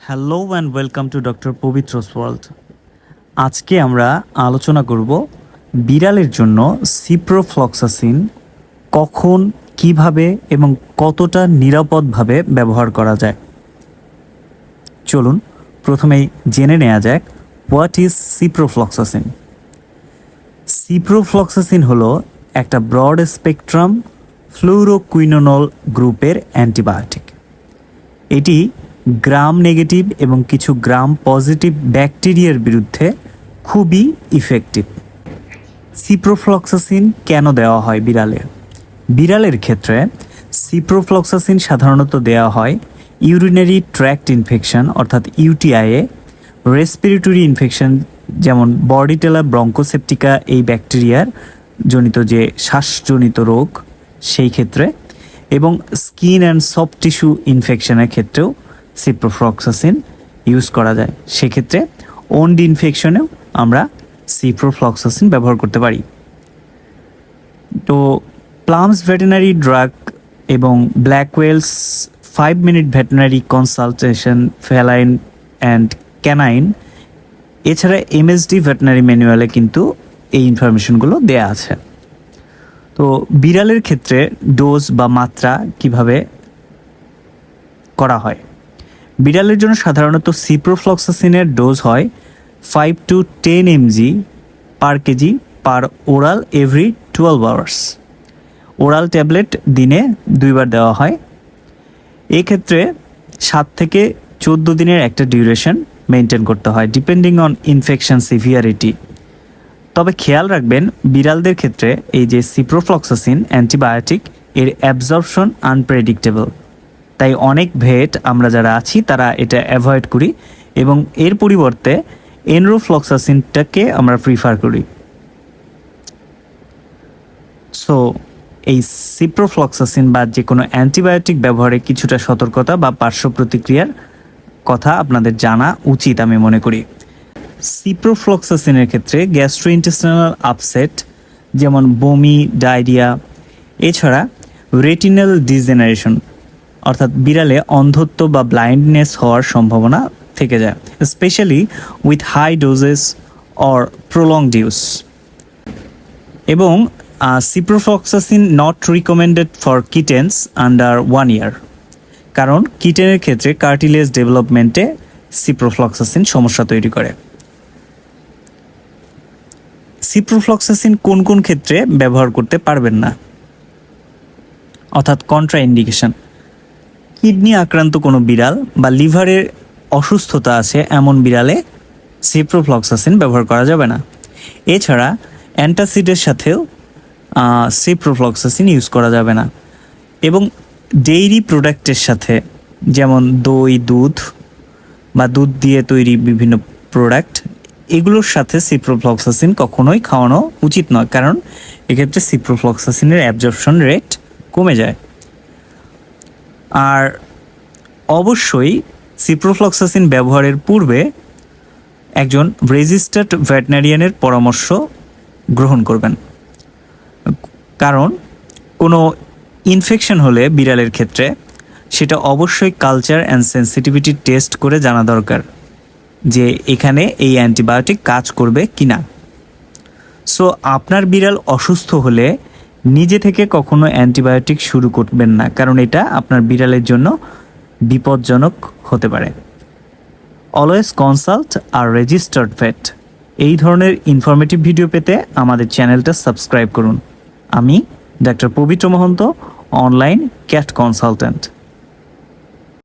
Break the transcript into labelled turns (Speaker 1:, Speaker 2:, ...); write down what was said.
Speaker 1: Hello and welcome to doctor Pabitra's world আজকে আমরা আলোচনা করব বিড়ালের জন্য সিপ্রোফ্লক্সাসিন কখন, কীভাবে এবং কতটা নিরাপদভাবে ব্যবহার করা যায়। চলুন প্রথমেই জেনে নেওয়া যাক হোয়াট ইজ সিপ্রোফ্লক্সাসিন সিপ্রোফ্লক্সাসিন হলো একটা ব্রড স্পেকট্রাম ফ্লুরোকুইনোনল গ্রুপের অ্যান্টিবায়োটিক। এটি গ্রাম নেগেটিভ এবং কিছু গ্রাম পজিটিভ ব্যাকটেরিয়ার বিরুদ্ধে খুবই ইফেক্টিভ সিপ্রোফ্লক্সাসিন কেন দেওয়া হয় বিড়ালে? বিড়ালের ক্ষেত্রে সিপ্রোফ্লক্সাসিন সাধারণত দেওয়া হয় ইউরিনারি ট্র্যাক্ট ইনফেকশন অর্থাৎ ইউটিআইয়ে রেসপিরেটরি ইনফেকশন যেমন বডিটেলা ব্রঙ্কোসেপটিকা এই ব্যাকটেরিয়ার জনিত যে শ্বাসজনিত রোগ সেই ক্ষেত্রে এবং স্কিন অ্যান্ড সফট টিস্যু ইনফেকশনের ক্ষেত্রেও সিপ্রোফ্লক্সাসিন ইউজ করা যায়। সেক্ষেত্রে ওন্ড ইনফেকশনেও আমরা সিপ্রোফ্লক্সাসিন ব্যবহার করতে পারি। তো প্লামস ভেটেনারি ড্রাগ এবং Blackwell's five minute veterinary consultation feline and canine এছাড়া এমএসডি ভেটেনারি ম্যানুয়ালে কিন্তু এই ইনফরমেশনগুলো দেয়া আছে। তো বিড়ালের ক্ষেত্রে ডোজ বা মাত্রা কীভাবে করা হয়? বিড়ালের জন্য সাধারণত সিপ্রোফ্লক্সাসিনের ডোজ হয় five to ten mg per kg per oral every twelve hours oral tablet দিনে দুইবার দেওয়া হয়। এক্ষেত্রে সাত থেকে চোদ্দ দিনের একটা ডিউরেশন মেনটেন করতে হয় ডিপেন্ডিং অন ইনফেকশন সিভিয়ারিটি তবে খেয়াল রাখবেন, বিড়ালদের ক্ষেত্রে এই যে সিপ্রোফ্লক্সাসিন অ্যান্টিবায়োটিক এর অ্যাবজর্পশন আনপ্রেডিক্টেবল তাই অনেক ভেট আমরা যারা আছি, তারা এটা অ্যাভয়েড করি এবং এর পরিবর্তে এনরোফ্লক্সাসিনটাকে আমরা প্রিফার করি। সো এই সিপ্রোফ্লক্সাসিন বা যে কোনো অ্যান্টিবায়োটিক ব্যবহারে কিছুটা সতর্কতা বা পার্শ্ব প্রতিক্রিয়ার কথা আপনাদের জানা উচিত আমি মনে করি। সিপ্রোফ্লক্সাসিনের ক্ষেত্রে গ্যাস্ট্রোইন্টেস্টিনাল আপসেট যেমন বমি, ডায়রিয়া, এছাড়া রেটিনাল ডিজেনারেশন অর্থাৎ বিড়ালে অন্ধত্ব বা ব্লাইন্ডনেস হওয়ার সম্ভাবনা থেকে যায় specially with high doses or prolonged use এবং ciprofloxacin not recommended for kittens under one year কারণ, কিটেনের ক্ষেত্রে কার্টিলেজ ডেভেলপমেন্টে সিপ্রোফ্লক্সাসিন সমস্যা তৈরি করে। সিপ্রোফ্লক্সাসিন কোন কোন ক্ষেত্রে ব্যবহার করতে পারবেন না? অর্থাৎ কন্ট্রা ইন্ডিকেশন কিডনি আক্রান্ত কোনো বিড়াল বা লিভারের অসুস্থতা আছে এমন বিড়ালে সিপ্রোফ্লক্সাসিন ব্যবহার করা যাবে না। এছাড়া অ্যান্টাসিডের সাথেও সিপ্রোফ্লক্সাসিন ইউজ করা যাবে না। এবং ডেইরি প্রোডাক্টের সাথে যেমন দই, দুধ বা দুধ দিয়ে তৈরি বিভিন্ন প্রোডাক্ট এগুলোর সাথে সিপ্রোফ্লক্সাসিন কখনোই খাওয়ানো উচিত নয়। কারণ এক্ষেত্রে সিপ্রোফ্লক্সাসিনের অ্যাবজর্পশন রেট কমে যায়। আর অবশ্যই সিপ্রোফ্লক্সাসিন ব্যবহারের পূর্বে একজন রেজিস্টার্ড ভেটেনারিয়ানের পরামর্শ গ্রহণ করবেন। কারণ কোনো ইনফেকশন হলে বিড়ালের ক্ষেত্রে সেটা অবশ্যই কালচার অ্যান্ড সেন্সিটিভিটি টেস্ট করে জানা দরকার যে এখানে এই অ্যান্টিবায়োটিক কাজ করবে কি না সো আপনার বিড়াল অসুস্থ হলে নিজে থেকে কখনো অ্যান্টিবায়োটিক শুরু করবেন না, কারণ এটা আপনার বিড়ালের জন্য বিপজ্জনক হতে পারে। Always consult a registered vet এই ধরনের ইনফরমেটিভ ভিডিও পেতে আমাদের চ্যানেলটা সাবস্ক্রাইব করুন। আমি ডাক্তার পবিত্র মহন্ত অনলাইন ক্যাট কনসালট্যান্ট